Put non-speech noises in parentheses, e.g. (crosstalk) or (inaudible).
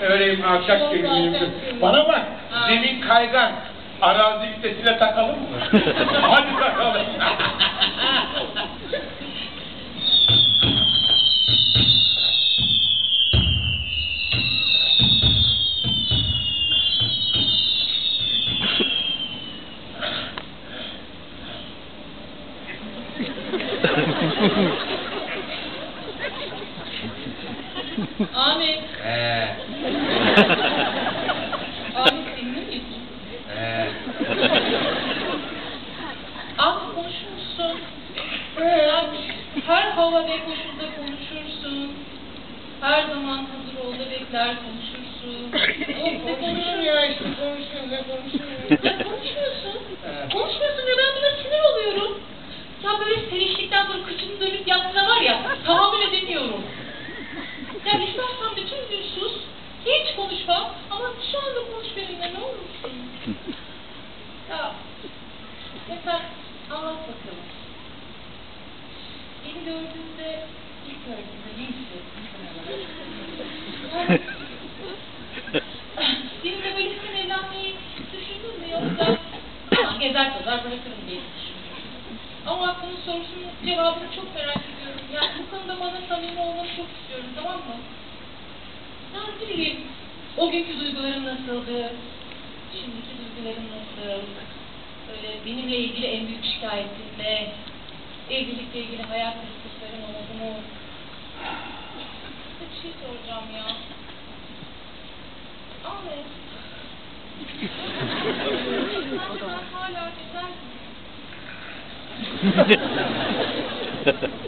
Öyleyim alçak alçaksın. Bana bak, Ha. zemin kaygan. Arazi vitesine takalım mı? (laughs) Hadi bakalım. (laughs) Ahmet. He, Ahmet senin misin? he. Az konuşmuşsun. Sen her hava ve koşulda konuşursun. Her zaman hazır ol da bekler konuşursun. Konuşuyorum ya işte konuşuyorum ne konuşuyorum. Mesela anlat bakalım. Beni gördüğünde ilk gördüğünde ne hissettin sen? Seninle böyle sen evlenmeyi düşündün mü yoksa "Ah, (clears throat) gezer tozar bırakırım diye düşünüyorum. Ama bunun sorusunun cevabını çok merak ediyorum. Yani bu konuda bana samimi olmanı çok istiyorum tamam mı? Yani bileyim o günkü duyguların nasıldı? Şimdiki duyguların nasıl? Böyle benimle ilgili en büyük şikayetin ne? Evlilikle ilgili hayal kırıklıkların oldu mu? Bir şey soracağım ya. (laughs) Ben hala güzel (laughs)